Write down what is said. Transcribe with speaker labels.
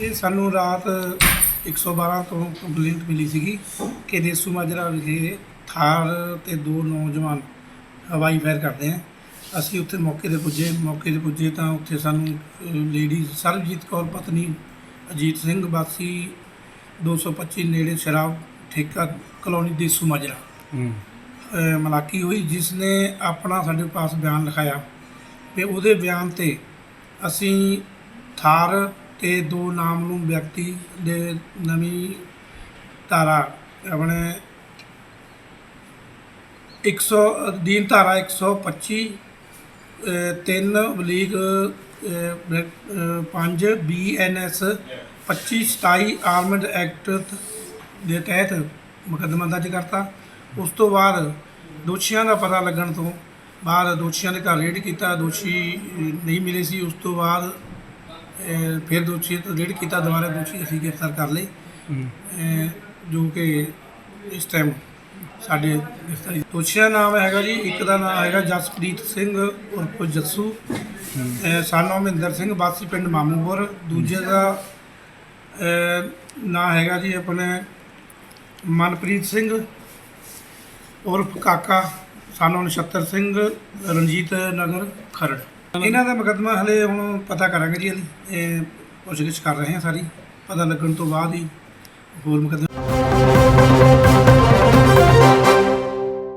Speaker 1: ਇਹ ਸਾਨੂੰ ਰਾਤ 112 ਤੋਂ ਕੰਪਲੇਂਟ ਮਿਲੀ ਸੀਗੀ ਕਿ ਦੇਸੂ ਮਾਜਰਾ ਵਿਖੇ ਥਾਰ ਤੇ ਦੋ ਨੌਜਵਾਨ ਹਵਾਈ ਫਾਇਰ ਕਰਦੇ ਆ। ਅਸੀਂ ਉੱਥੇ ਮੌਕੇ ਤੇ ਪੁੱਜੇ। ਮੌਕੇ ਤੇ ਪੁੱਜੇ ਤਾਂ ਉੱਥੇ ਸਾਨੂੰ ਲੇਡੀ ਸਰਬਜੀਤ ਕੌਰ ਪਤਨੀ ਅਜੀਤ ਸਿੰਘ ਵਾਸੀ 225 ਨੇੜੇ ਸ਼ਰਾਬ ਠੇਕਾ ਕਲੋਨੀ ਦੇਸੂ ਮਾਜਰਾ। ਮਲਾਕੀ ਹੋਈ ਜਿਸ ਨੇ ਆਪਣਾ ਸਾਡੇ ਪਾਸ ਬਿਆਨ ਲਿਖਾਇਆ। ਤੇ ਉਹਦੇ ਬਿਆਨ ਤੇ ਅਸੀਂ ਥਾਰ ਤੇ ਦੋ ਨਾਮਲੂਮ ਵਿਅਕਤੀ ਦੇ ਨਵੀਂ ਧਾਰਾ ਆਪਣੇ 100 ਅਧੀਨ ਧਾਰਾ 125 ਅਹ, ਤਿੰਨ ਬਲੀਗ 5 ਬੀਐਨਐਸ 25 27 ਆਰਮਡ ਐਕਟ ਦੇ ਤਹਿਤ ਮੁਕੱਦਮਾ ਦਰਜ ਕਰਤਾ। ਉਸ ਤੋਂ ਬਾਅਦ ਦੋਸ਼ੀਆਂ ਦਾ ਪਤਾ ਲੱਗਣ ਤੋਂ ਬਾਅਦ ਦੋਸ਼ੀਆਂ ਦੇ ਘਰ ਰੇਡ ਕੀਤਾ। ਦੋਸ਼ੀ ਨਹੀਂ ਮਿਲੇ ਸੀ। ਉਸ ਤੋਂ ਬਾਅਦ ਅਹ, ਫਿਰ ਦੋਸ਼ੀ ਤੋਂ ਰੇਡ ਕੀਤਾ ਦੁਬਾਰਾ ਦੋਸ਼ੀ ਅਸੀਂ ਗ੍ਰਿਫਤਾਰ ਕਰ ਲਏ ਅਹ, ਜੋ ਕਿ ਇਸ ਟਾਈਮ ਸਾਡੇ ਗ੍ਰਿਫਤਾਰੀ ਦੋਸ਼ੀਆਂ ਦਾ ਨਾਮ ਹੈਗਾ ਜੀ ਇੱਕ ਦਾ ਨਾਮ ਹੈਗਾ ਜਸਪ੍ਰੀਤ ਸਿੰਘ ਉਰਫ ਜੱਸੂ। ਸਾਨੋ ਮਹਿੰਦਰ ਸਿੰਘ ਵਾਸੀ ਪਿੰਡ ਮਾਮੂਪੁਰ। ਦੂਜੇ ਦਾ ਅਹ, ਨਾਂ ਹੈਗਾ ਜੀ ਆਪਣੇ ਮਨਪ੍ਰੀਤ ਸਿੰਘ ਉਰਫ ਕਾਕਾ ਸਾਨੂੰ ਨਛੱਤਰ ਸਿੰਘ ਰਣਜੀਤ ਨਗਰ ਖਰੜ। ਇਹਨਾਂ ਦਾ ਮੁਕਦਮਾ ਹਲੇ ਹੁਣ ਪਤਾ ਕਰਾਂਗੇ ਜੀ ਹਲੇ ਇਹ ਪੁੱਛਗਿੱਛ ਕਰ ਰਹੇ ਹਾਂ ਸਾਰੀ। ਪਤਾ ਲੱਗਣ ਤੋਂ ਬਾਅਦ ਹੀ ਹੋਰ ਮੁਕਦਮਾ